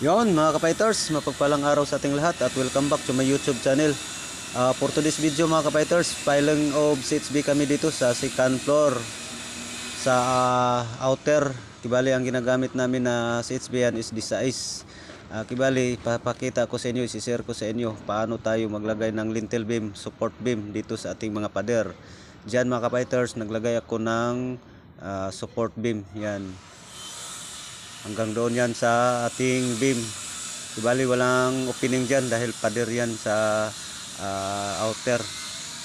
Yon mga kapighters, mapagpalang araw sa ating lahat at welcome back to my YouTube channel. Ah, for today's video mga kapighters, piling of CHB kami dito sa second floor sa ah, outer. Kibali ang ginagamit namin na CHB yan is this size. Ah, kibali, papakita ko sa inyo, isi-share ko sa inyo paano tayo maglagay ng lintel beam, support beam dito sa ating mga pader. Diyan mga kapighters, naglagay ako ng ah, support beam. Yan, hanggang doon yan sa ating beam. Ibali walang opening dyan dahil pader yan sa ah, outer.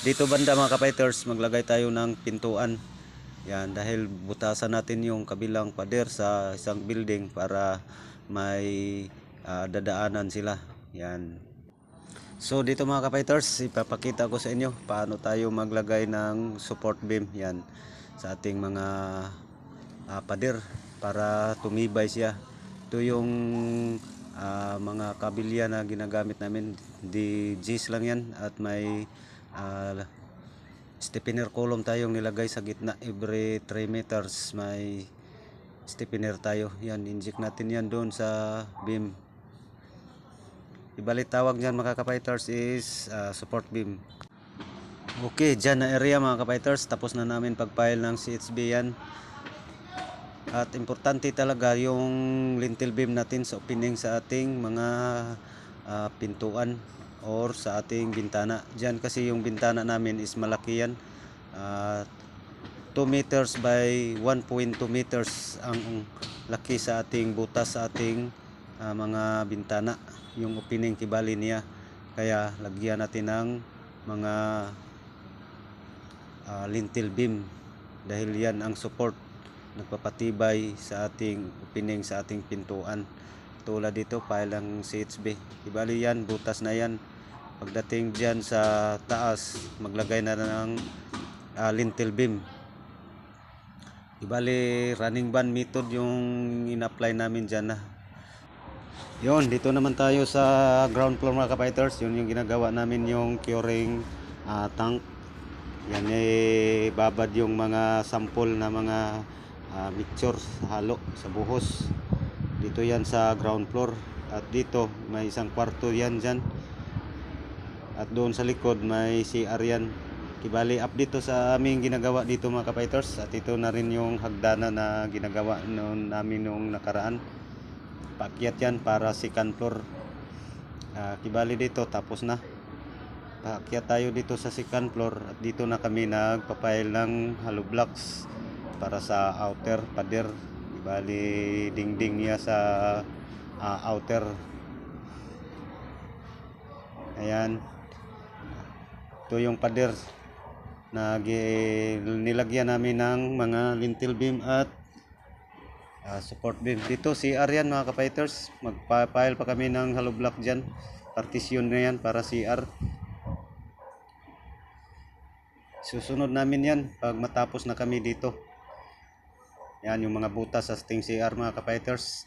Dito banda mga kapighters maglagay tayo ng pintuan. Yan dahil butasan natin yung kabilang pader sa isang building para may ah, dadaanan sila. Yan. So dito mga kapighters, ipapakita ko sa inyo paano tayo maglagay ng support beam. Yan sa ating mga ah, pader para tumibay siya. Ito yung ah, mga kabilya na ginagamit namin. Di G's lang yan at may ah, stiffener column tayong nilagay sa gitna every 3 meters may stiffener tayo. Yan, inject natin yan doon sa beam. Ibalit tawag niyan mga kapighters is ah, support beam. Okay, dyan na area mga kapighters. Tapos na namin pagpile ng CHB yan. At importante talaga yung lintel beam natin sa opening sa ating mga ah, pintuan or sa ating bintana. Diyan kasi yung bintana namin is malaki yan. Ah, 2 meters by 1.2 meters ang laki sa ating butas sa ating ah, mga bintana. Yung opening kibali niya. Kaya lagyan natin ng mga ah, lintel beam dahil yan ang support nagpapatibay sa ating opening sa ating pintuan. Tulad dito file ng CHB ibali yan butas na yan. Pagdating dyan sa taas maglagay na ng ah, lintel beam. Ibali running band method yung in-apply namin dyan na. Yun dito naman tayo sa ground floor mga kapighters yun yung ginagawa namin yung curing ah, tank. Yan eh babad yung mga sample na mga ah, mixture sa halo sa buhos. Dito yan sa ground floor. At dito may isang kwarto yan dyan. At doon sa likod may CR yan. Kibali up dito sa aming ginagawa dito mga kapighters at ito na rin yung hagdanan na ginagawa noon namin nung nakaraan. Paakyat yan para second floor. Ah, kibali dito tapos na. Paakyat tayo dito sa second floor at dito na kami nagpapail ng hollow blocks para sa outer pader. Bali dingding niya sa ah, outer. Ayan. Ito yung pader na nilagyan namin ng mga lintel beam at ah, support beam. Dito si Aryan mga kapighters magpa-file pa kami ng hollow block dyan. Partition na yan para CR susunod namin yan pag matapos na kami dito yan yung mga butas sa ating CR mga kapighters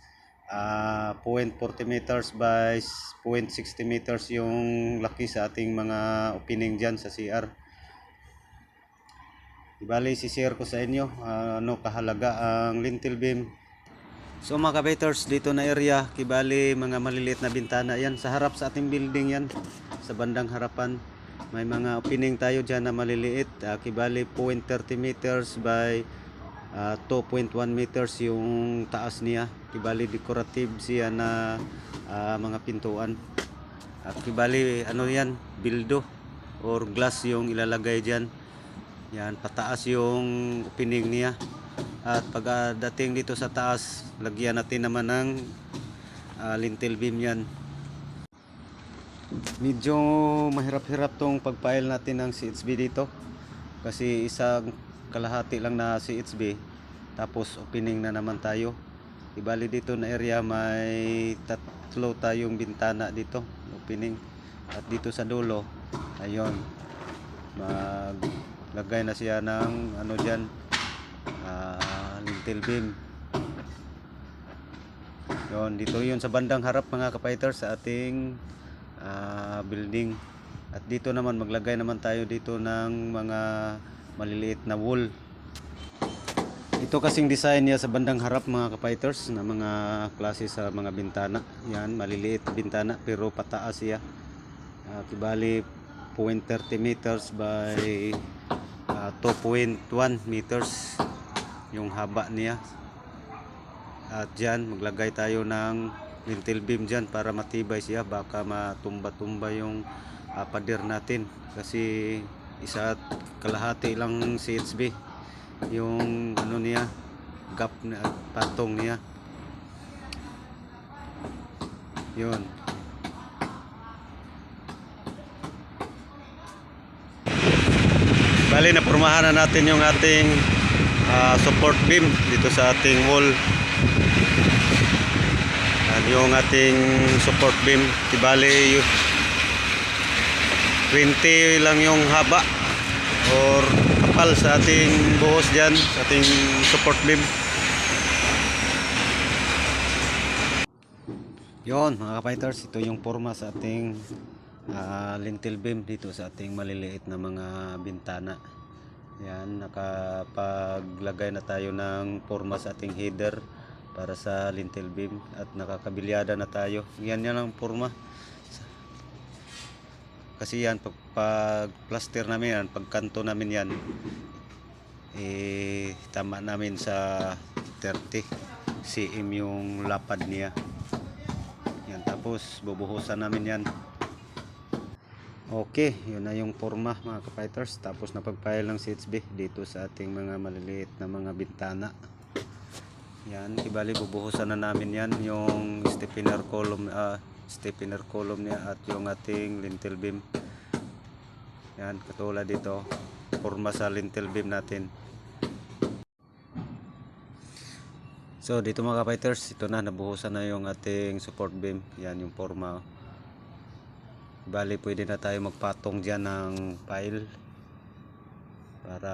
ah 0.40 meters by 0.60 meters yung laki sa ating mga opening dyan sa CR Ibali si-share ko sa inyo ah, ano kahalaga ang lintel beam So mga kapiters, dito na area, kibali mga maliliit na bintana yan. Sa harap sa ating building yan, sa bandang harapan. May mga opening tayo dyan na maliliit. Ah, kibali 0.30 meters by ah, 2.1 meters yung taas niya. Kibali decorative siya na ah, mga pintuan. At kibali ano yan, bildo or glass yung ilalagay dyan. Yan, pataas yung opening niya. At pagdating dito sa taas, lagyan natin naman ng ah, lintel beam yan. Medyo mahirap-hirap tong pagpail natin ng CHB dito. Kasi isang kalahati lang na CHB. Tapos opening na naman tayo. Ibali dito na area may tatlo tayong bintana dito. Opening. At dito sa dulo, ayun. Maglagay na siya ng ano dyan, ah, lintel beam. Yon, dito yun sa bandang harap mga kapighters sa ating ah, building. At dito naman maglagay naman tayo dito ng mga maliliit na wool. Ito kasing design niya sa bandang harap mga kapighters na mga klase sa mga bintana. Yan, maliliit na bintana pero pataas siya. Uh, kibali 0.30 meters by ah, 2.1 meters yung haba niya. At dyan, maglagay tayo ng lintel beam dyan para matibay siya. Baka matumba-tumba yung ah, pader natin. Kasi isa at kalahati lang CHB yung ano niya gap na patong niya. Yun. Bali na pormahan na natin yung ating ah, support beam dito sa ating wall. Yan yung ating support beam tibali yung 20 lang yung haba or kapal sa ating buhos dyan sa ating support beam. Yon mga kapighters ito yung forma sa ating ah, lintel beam dito sa ating maliliit na mga bintana. Yan nakapaglagay na tayo ng forma sa ating header para sa lintel beam at nakakabilyada na tayo. Yan yan ang forma kasi yan pag, pag plaster namin yan pag kanto namin yan eh tama namin sa 30 cm yung lapad niya. Yan tapos bubuhusan namin yan. Okay yun na yung forma mga kapighters tapos napagpile ng CHB dito sa ating mga maliliit na mga bintana. Yan ibali bubuhusan na namin yan yung stiffener column ah, stiffener column niya at yung ating lintel beam. Yan katulad dito. Forma sa lintel beam natin. So dito mga kapighters ito na nabuhusan na yung ating support beam. Yan yung forma bali pwede na tayo magpatong dyan ng pile para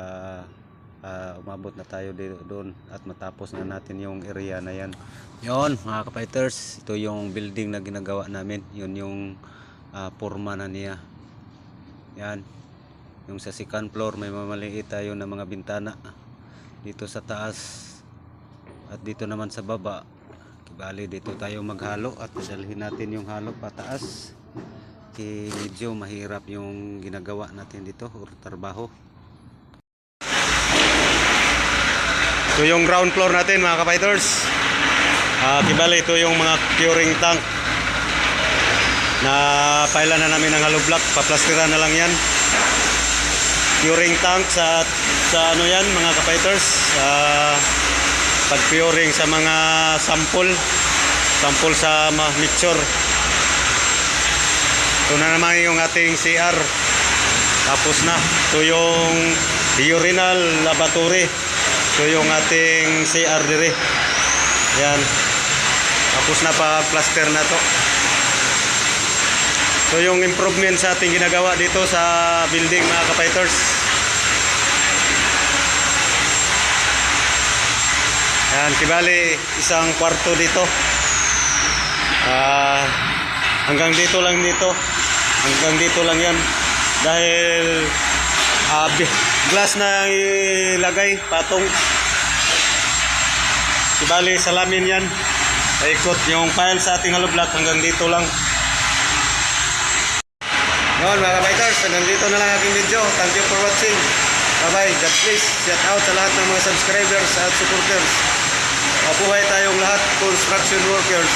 ah, umabot na tayo dito doon at matapos na natin yung area na yan. Yon mga kapighters ito yung building na ginagawa namin. Yun yung ah, forma na niya. Yan. Yung sa second floor may mamaliit tayo na mga bintana dito sa taas at dito naman sa baba. Bali dito tayo maghalo at dalhin natin yung halo pataas. Kasi medyo mahirap yung ginagawa natin dito or trabaho so yung ground floor natin mga kapighters uh, kibali ito yung mga curing tank. Na paila na namin ng hollow block. Paplastiran na lang yan. Curing tank sa sa ano yan mga kapighters uh, pag curing sa mga sample. Sample sa ma- mixture. Ito na naman yung ating CR tapos na. Ito yung urinal laboratory ito yung ating CR dire yan tapos na pa plaster na to So yung improvement sa ating ginagawa dito sa building mga kapighters. Yan, kibali isang kwarto dito. Ah, hanggang dito lang dito. Hanggang dito lang yan. Dahil ah, bi- glass na ilagay, patong. Kibali salamin yan. Paikot yung file sa ating hollow block hanggang dito lang. Yun mga kabikers, hanggang na lang aking video. Thank you for watching. Bye bye. God bless. Shout out sa lahat ng mga subscribers at supporters. Mabuhay tayong lahat, construction workers.